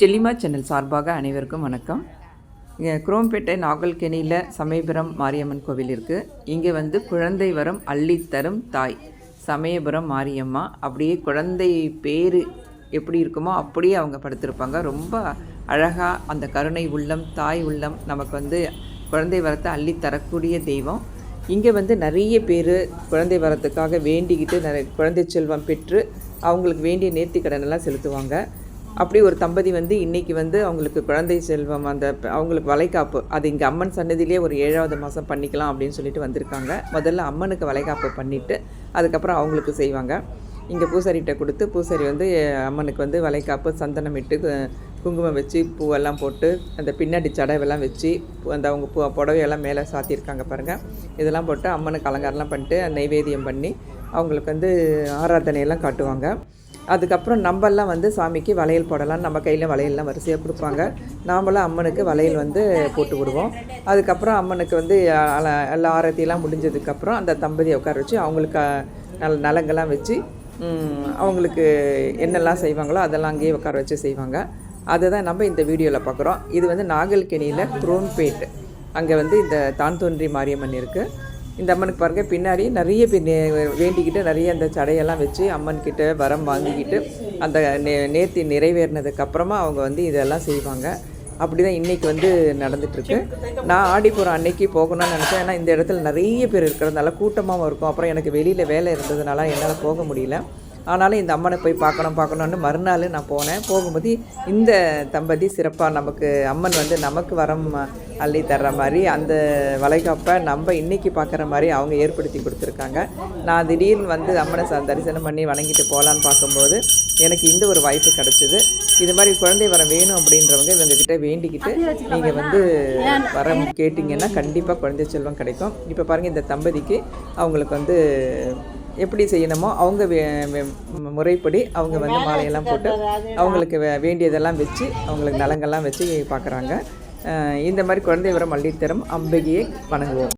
செல்லிமா channel சார்பாக அனைவருக்கும் வணக்கம். இங்கே குரோம்பேட்டை நாகல்கெனியில் சமயபுரம் மாரியம்மன் கோவில் இருக்குது இங்கே வந்து குழந்தை வரம் அள்ளித்தரும் தாய் சமயபுரம் மாரியம்மா. அப்படியே குழந்தை பேர் எப்படி இருக்குமோ அப்படியே அவங்க படுத்திருப்பாங்க. ரொம்ப அழகாக அந்த கருணை உள்ளம் தாய் உள்ளம் நமக்கு வந்து குழந்தை வரத்தை அள்ளி தரக்கூடிய தெய்வம். இங்கே வந்து நிறைய பேர் குழந்தை வரத்துக்காக வேண்டிக்கிட்டு நிறைய குழந்தை செல்வம் பெற்று அவங்களுக்கு வேண்டிய நேர்த்தி கடனெல்லாம் செலுத்துவாங்க. அப்படி ஒரு தம்பதி வந்து இன்றைக்கி வந்து அவங்களுக்கு குழந்தை செல்வம் அந்த அவங்களுக்கு வளைகாப்பு அது இங்கே அம்மன் சன்னதியிலே ஒரு ஏழாவது மாதம் பண்ணிக்கலாம் அப்படின்னு சொல்லிட்டு வந்திருக்காங்க. முதல்ல அம்மனுக்கு வளைகாப்பு பண்ணிவிட்டு அதுக்கப்புறம் அவங்களுக்கு செய்வாங்க. இங்கே பூசாரிகிட்ட கொடுத்து பூசாரி வந்து அம்மனுக்கு வந்து வளைகாப்பு சந்தனம் இட்டு குங்குமம் வச்சு பூவெல்லாம் போட்டு அந்த பின்னாடி சடவெல்லாம் வச்சு அந்த அவங்க பூ புடவையெல்லாம் மேலே சாத்தியிருக்காங்க பாருங்கள் இதெல்லாம் போட்டு அம்மனுக்கு அலங்காரம்லாம் பண்ணிட்டு நைவேத்தியம் பண்ணி அவங்களுக்கு வந்து ஆராதனையெல்லாம் காட்டுவாங்க. அதுக்கப்புறம் நம்மெல்லாம் வந்து சாமிக்கு வளையல் போடலாம் நம்ம கையில் வளையல்லாம் வரிசையாக கொடுப்பாங்க. நாமளும் அம்மனுக்கு வளையல் வந்து போட்டு விடுவோம். அதுக்கப்புறம் அம்மனுக்கு வந்து அல- எல்லா ஆரத்தியெல்லாம் முடிஞ்சதுக்கப்புறம் அந்த தம்பதியை உட்கார வச்சு அவங்களுக்கு நல நலங்கெல்லாம் வச்சு அவங்களுக்கு என்னெல்லாம் செய்வாங்களோ அதெல்லாம் அங்கேயே உட்கார வச்சு செய்வாங்க. அதை தான் நம்ம இந்த வீடியோவில் பார்க்குறோம் இது வந்து நாகல்கெனியில் குரோன்பேட் அங்கே வந்து இந்த தான் தோன்றி மாரியம்மன் இருக்குது இந்த அம்மனுக்கு பாருங்கள் பின்னாடி நிறைய பேர் வேண்டிக்கிட்டு நிறைய அந்த சடையெல்லாம் வச்சு அம்மன்கிட்ட வரம் வாங்கிக்கிட்டு அந்த நே நேர்த்தி நிறைவேறினதுக்கப்புறமா அவங்க வந்து இதெல்லாம் செய்வாங்க. அப்படி தான் இன்றைக்கி வந்து நடந்துகிட்ருக்கு நான் ஆடிப்புறம் அன்னைக்கு போகணும்னு நினச்சேன். ஏன்னா இந்த இடத்துல நிறைய பேர் இருக்கிறதுனால கூட்டமாகவும் இருக்கும். அப்புறம் எனக்கு வெளியில் வேலை இருந்ததுனால என்னால் போக முடியல. ஆனாலும் இந்த அம்மனை போய் பார்க்கணும் பார்க்கணுன்னு மறுநாள் நான் போனேன். போகும்போது இந்த தம்பதி சிறப்பாக நமக்கு அம்மன் வந்து நமக்கு வரம் அள்ளி தர்ற மாதிரி அந்த வளைகாப்பை நம்ம இன்றைக்கி பார்க்குற மாதிரி அவங்க ஏற்படுத்தி கொடுத்துருக்காங்க. நான் திடீர்னு வந்து அம்மனை ச தரிசனம் பண்ணி வணங்கிட்டு போகலான்னு பார்க்கும்போது எனக்கு இந்த ஒரு வாய்ப்பு கிடச்சிது. இது மாதிரி குழந்தை வரம் வேணும் அப்படின்றவங்க இவங்ககிட்ட வேண்டிக்கிட்டு நீங்கள் வந்து வரம் கேட்டிங்கன்னா கண்டிப்பாக குழந்தை செல்வம் கிடைக்கும். இப்போ பாருங்கள் இந்த தம்பதிக்கு அவங்களுக்கு வந்து எப்படி செய்யணுமோ அவங்க வே- முறைப்படி அவங்க வந்து மாலையெல்லாம் போட்டு அவங்களுக்கு வே- வேண்டியதெல்லாம் வச்சு அவங்களுக்கு நலங்கள்லாம் வச்சு பார்க்குறாங்க. இந்த மாதிரி குழந்தை வரம் அள்ளித்தரும். அம்பிகையை வணங்குவோம்.